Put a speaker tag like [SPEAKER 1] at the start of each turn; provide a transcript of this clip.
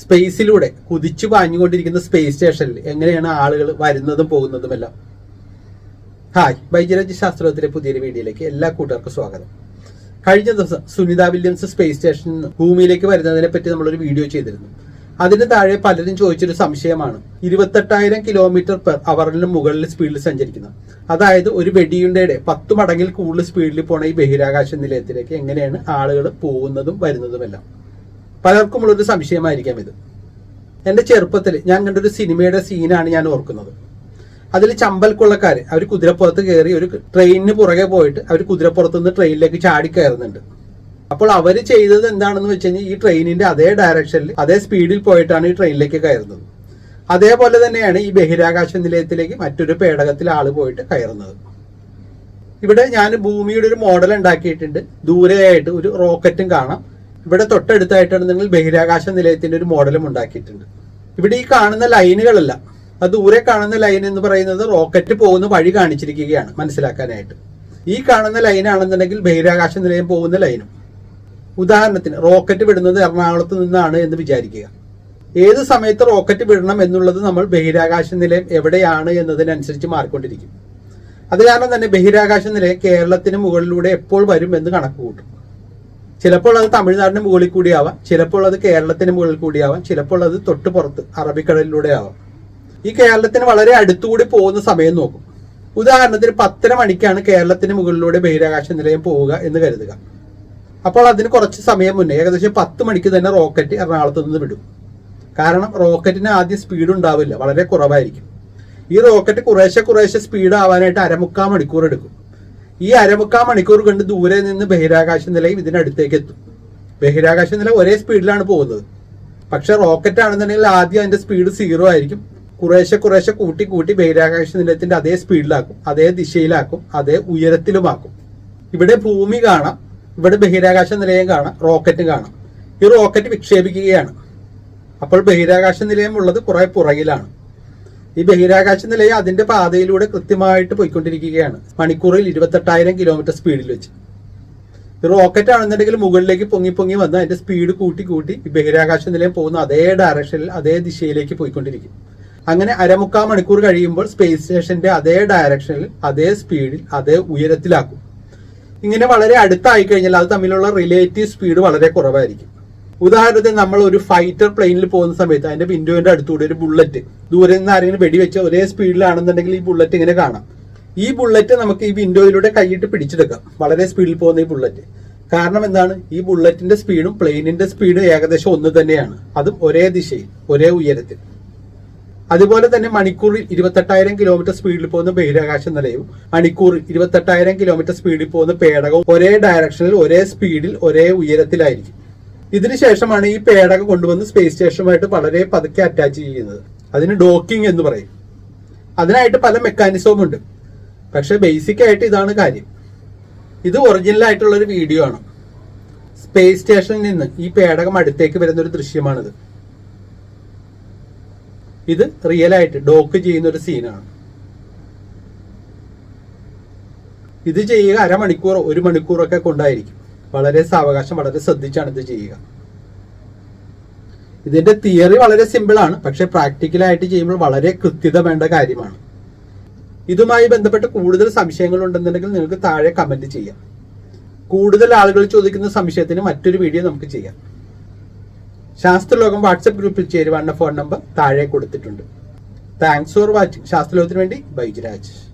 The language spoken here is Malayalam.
[SPEAKER 1] സ്പേസിലൂടെ കുതിച്ചു പാഞ്ഞുകൊണ്ടിരിക്കുന്ന സ്പേസ് സ്റ്റേഷനിൽ എങ്ങനെയാണ് ആളുകൾ വരുന്നതും പോകുന്നതും എല്ലാം ഹായ് ബൈജരാജ് ശാസ്ത്രത്തിലെ പുതിയൊരു വീഡിയോയിലേക്ക് എല്ലാ കൂട്ടുകാർക്കും സ്വാഗതം. കഴിഞ്ഞ ദിവസം സുനിത വില്യംസ് സ്പേസ് നിന്ന് ഭൂമിയിലേക്ക് വരുന്നതിനെ പറ്റി നമ്മളൊരു വീഡിയോ ചെയ്തിരുന്നു. അതിന് താഴെ പലരും ചോദിച്ചൊരു സംശയമാണ്. ഇരുപത്തെട്ടായിരം കിലോമീറ്റർ പെർ അവറിന് മുകളിൽ സ്പീഡിൽ സഞ്ചരിക്കുന്നത് അതായത് ഒരു വെടിയുണ്ടയുടെ പത്ത് മടങ്ങിൽ കൂടുതൽ സ്പീഡിൽ പോണ ഈ ബഹിരാകാശ നിലയത്തിലേക്ക് എങ്ങനെയാണ് ആളുകൾ പോകുന്നതും വരുന്നതുമെല്ലാം. പലർക്കുമുള്ളൊരു സംശയമായിരിക്കാം ഇത്. എന്റെ ചെറുപ്പത്തിൽ ഞാൻ കണ്ടൊരു സിനിമയുടെ സീനാണ് ഞാൻ ഓർക്കുന്നത്. അതിൽ ചമ്പൽ കൊള്ളക്കാര് അവർ കുതിരപ്പുറത്ത് കയറി ഒരു ട്രെയിനിന് പുറകെ പോയിട്ട് അവർ കുതിരപ്പുറത്ത് നിന്ന് ട്രെയിനിലേക്ക് ചാടി കയറുന്നുണ്ട്. അപ്പോൾ അവർ ചെയ്തത് എന്താണെന്ന് വെച്ച് കഴിഞ്ഞാൽ ഈ ട്രെയിനിന്റെ അതേ ഡയറക്ഷനിൽ അതേ സ്പീഡിൽ പോയിട്ടാണ് ഈ ട്രെയിനിലേക്ക് കയറുന്നത്. അതേപോലെ തന്നെയാണ് ഈ ബഹിരാകാശ നിലയത്തിലേക്ക് മറ്റൊരു പേടകത്തിൽ ആൾ പോയിട്ട് കയറുന്നത്. ഇവിടെ ഞാൻ ഭൂമിയുടെ ഒരു മോഡൽ ഉണ്ടാക്കിയിട്ടുണ്ട്. ദൂരെയായിട്ട് ഒരു റോക്കറ്റും കാണാം. ഇവിടെ തൊട്ടടുത്തായിട്ടാണ് നിങ്ങൾ ബഹിരാകാശ നിലയത്തിന്റെ ഒരു മോഡലും ഉണ്ടാക്കിയിട്ടുണ്ട്. ഇവിടെ ഈ കാണുന്ന ലൈനുകളല്ല. ആ ദൂരെ കാണുന്ന ലൈൻ എന്ന് പറയുന്നത് റോക്കറ്റ് പോകുന്ന വഴി കാണിച്ചിരിക്കുകയാണ് മനസ്സിലാക്കാനായിട്ട്. ഈ കാണുന്ന ലൈനാണെന്നുണ്ടെങ്കിൽ ബഹിരാകാശ നിലയം പോകുന്ന ലൈനും. ഉദാഹരണത്തിന് റോക്കറ്റ് വിടുന്നത് എറണാകുളത്ത് നിന്നാണ് എന്ന് വിചാരിക്കുക. ഏത് സമയത്ത് റോക്കറ്റ് വിടണം എന്നുള്ളത് നമ്മൾ ബഹിരാകാശ നിലയം എവിടെയാണ് എന്നതിനനുസരിച്ച് മാറിക്കൊണ്ടിരിക്കും. അത് കാരണം തന്നെ ബഹിരാകാശ നിലയം കേരളത്തിന് മുകളിലൂടെ എപ്പോൾ വരും എന്ന് കണക്ക് കൂട്ടും. ചിലപ്പോൾ അത് തമിഴ്നാടിന് മുകളിൽ കൂടിയാവാം. ചിലപ്പോൾ അത് കേരളത്തിന് മുകളിൽ കൂടിയാവാം. ചിലപ്പോൾ അത് തൊട്ട് പുറത്ത് അറബിക്കടലിലൂടെ ആവാം. ഈ കേരളത്തിന് വളരെ അടുത്തുകൂടി പോകുന്ന സമയം നോക്കും. ഉദാഹരണത്തിന് പത്തര മണിക്കാണ് കേരളത്തിന് മുകളിലൂടെ ബഹിരാകാശ നിലയം പോവുക എന്ന് കരുതുക. അപ്പോൾ അതിന് കുറച്ച് സമയം മുന്നേ ഏകദേശം പത്ത് മണിക്ക് തന്നെ റോക്കറ്റ് എറണാകുളത്ത് നിന്ന് വിടും. കാരണം റോക്കറ്റിന് ആദ്യം സ്പീഡ് ഉണ്ടാവില്ല വളരെ കുറവായിരിക്കും. ഈ റോക്കറ്റ് കുറേശ്ശെ കുറേശ്ശെ സ്പീഡ് ആവാനായിട്ട് അരമുക്കാൽ മണിക്കൂർ എടുക്കും. ഈ അരമുക്കാൽ മണിക്കൂർ കൊണ്ട് ദൂരെ നിന്ന് ബഹിരാകാശ നിലയം ഇതിനടുത്തേക്ക് എത്തും. ബഹിരാകാശ നില ഒരേ സ്പീഡിലാണ് പോകുന്നത്. പക്ഷെ റോക്കറ്റ് ആണെന്നുണ്ടെങ്കിൽ ആദ്യം അതിന്റെ സ്പീഡ് സീറോ ആയിരിക്കും. കുറേശ്ശെ കുറേശ്ശെ കൂട്ടി കൂട്ടി ബഹിരാകാശ നിലയത്തിന്റെ അതേ സ്പീഡിലാക്കും അതേ ദിശയിലാക്കും അതേ ഉയരത്തിലുമാക്കും. ഇവിടെ ഭൂമി കാണാം ഇവിടെ ബഹിരാകാശ നിലയം കാണാം റോക്കറ്റ് കാണാം. ഈ റോക്കറ്റ് വിക്ഷേപിക്കുകയാണ്. അപ്പോൾ ബഹിരാകാശ നിലയം ഉള്ളത് കുറെ പുറകിലാണ്. ഈ ബഹിരാകാശ നിലയം അതിന്റെ പാതയിലൂടെ കൃത്യമായിട്ട് പോയിക്കൊണ്ടിരിക്കുകയാണ്. മണിക്കൂറിൽ ഇരുപത്തെട്ടായിരം കിലോമീറ്റർ സ്പീഡിൽ വെച്ച്. റോക്കറ്റ് ആണെന്നുണ്ടെങ്കിൽ മുകളിലേക്ക് പൊങ്ങി പൊങ്ങി വന്ന് അതിന്റെ സ്പീഡ് കൂട്ടി കൂട്ടി ബഹിരാകാശ നിലയം പോകുന്ന അതേ ഡയറക്ഷനിൽ അതേ ദിശയിലേക്ക് പോയിക്കൊണ്ടിരിക്കും. അങ്ങനെ അരമുക്കാൽ മണിക്കൂർ കഴിയുമ്പോൾ സ്പേസ് സ്റ്റേഷന്റെ അതേ ഡയറക്ഷനിൽ അതേ സ്പീഡിൽ അതേ ഉയരത്തിലാക്കും. ഇങ്ങനെ വളരെ അടുത്തായി കഴിഞ്ഞാൽ അത് തമ്മിലുള്ള റിലേറ്റീവ് സ്പീഡ് വളരെ കുറവായിരിക്കും. ഉദാഹരണത്തിന് നമ്മൾ ഒരു ഫൈറ്റർ പ്ലെയിനിൽ പോകുന്ന സമയത്ത് അതിന്റെ വിൻഡോയിന്റെ അടുത്തൂടെ ഒരു ബുള്ളറ്റ് ദൂരെ നിന്ന് ആരെങ്കിലും വെടിവെച്ച ഒരേ സ്പീഡിലാണെന്നുണ്ടെങ്കിൽ ഈ ബുള്ളറ്റ് ഇങ്ങനെ കാണാം. ഈ ബുള്ളറ്റ് നമുക്ക് ഈ വിൻഡോയിലൂടെ കൈയിട്ട് പിടിച്ചെടുക്കാം. വളരെ സ്പീഡിൽ പോകുന്ന ഈ ബുള്ളറ്റ് കാരണം എന്താണ്? ഈ ബുള്ളറ്റിന്റെ സ്പീഡും പ്ലെയിനിന്റെ സ്പീഡും ഏകദേശം ഒന്ന് തന്നെയാണ്. അതും ഒരേ ദിശയിൽ ഒരേ ഉയരത്തിൽ. അതുപോലെ തന്നെ മണിക്കൂറിൽ ഇരുപത്തെട്ടായിരം കിലോമീറ്റർ സ്പീഡിൽ പോകുന്ന ബഹിരാകാശ നിലയവും മണിക്കൂറിൽ ഇരുപത്തെട്ടായിരം കിലോമീറ്റർ സ്പീഡിൽ പോകുന്ന പേടകവും ഒരേ ഡയറക്ഷനിൽ ഒരേ സ്പീഡിൽ ഒരേ ഉയരത്തിലായിരിക്കും. ഇതിനുശേഷമാണ് ഈ പേടകം കൊണ്ടുവന്ന് സ്പേസ് സ്റ്റേഷനുമായിട്ട് വളരെ പതുക്കെ അറ്റാച്ച് ചെയ്യുന്നത്. അതിന് ഡോക്കിംഗ് എന്ന് പറയും. അതിനായിട്ട് പല മെക്കാനിസവും ഉണ്ട്. പക്ഷെ ബേസിക് ആയിട്ട് ഇതാണ് കാര്യം. ഇത് ഒറിജിനൽ ആയിട്ടുള്ള ഒരു വീഡിയോ ആണ്. സ്പേസ് സ്റ്റേഷനിൽ നിന്ന് ഈ പേടകം അടുത്തേക്ക് വരുന്ന ഒരു ദൃശ്യമാണിത്. ഇത് റിയൽ ആയിട്ട് ഡോക്ക് ചെയ്യുന്ന ഒരു സീനാണ് ഇത് ചെയ്യുക അരമണിക്കൂറോ ഒരു മണിക്കൂറൊക്കെ കൊണ്ടായിരിക്കും. വളരെ സാവകാശം വളരെ ശ്രദ്ധിച്ചാണ് ഇത് ചെയ്യുക. ഇതിന്റെ തിയറി വളരെ സിമ്പിൾ ആണ് പക്ഷെ പ്രാക്ടിക്കലായിട്ട് ചെയ്യുമ്പോൾ വളരെ കൃത്യത വേണ്ട കാര്യമാണ്. ഇതുമായി ബന്ധപ്പെട്ട് കൂടുതൽ സംശയങ്ങൾ ഉണ്ടെന്നുണ്ടെങ്കിൽ നിങ്ങൾക്ക് താഴെ കമന്റ് ചെയ്യാം. കൂടുതൽ ആളുകൾ ചോദിക്കുന്ന സംശയത്തിന് മറ്റൊരു വീഡിയോ നമുക്ക് ചെയ്യാം. ശാസ്ത്രലോകം വാട്സപ്പ് ഗ്രൂപ്പിൽ ചേരുവാനുള്ള ഫോൺ നമ്പർ താഴെ കൊടുത്തിട്ടുണ്ട്. താങ്ക്സ് ഫോർ വാച്ചിങ് ശാസ്ത്രലോകത്തിന് വേണ്ടി ബൈജുരാജ്.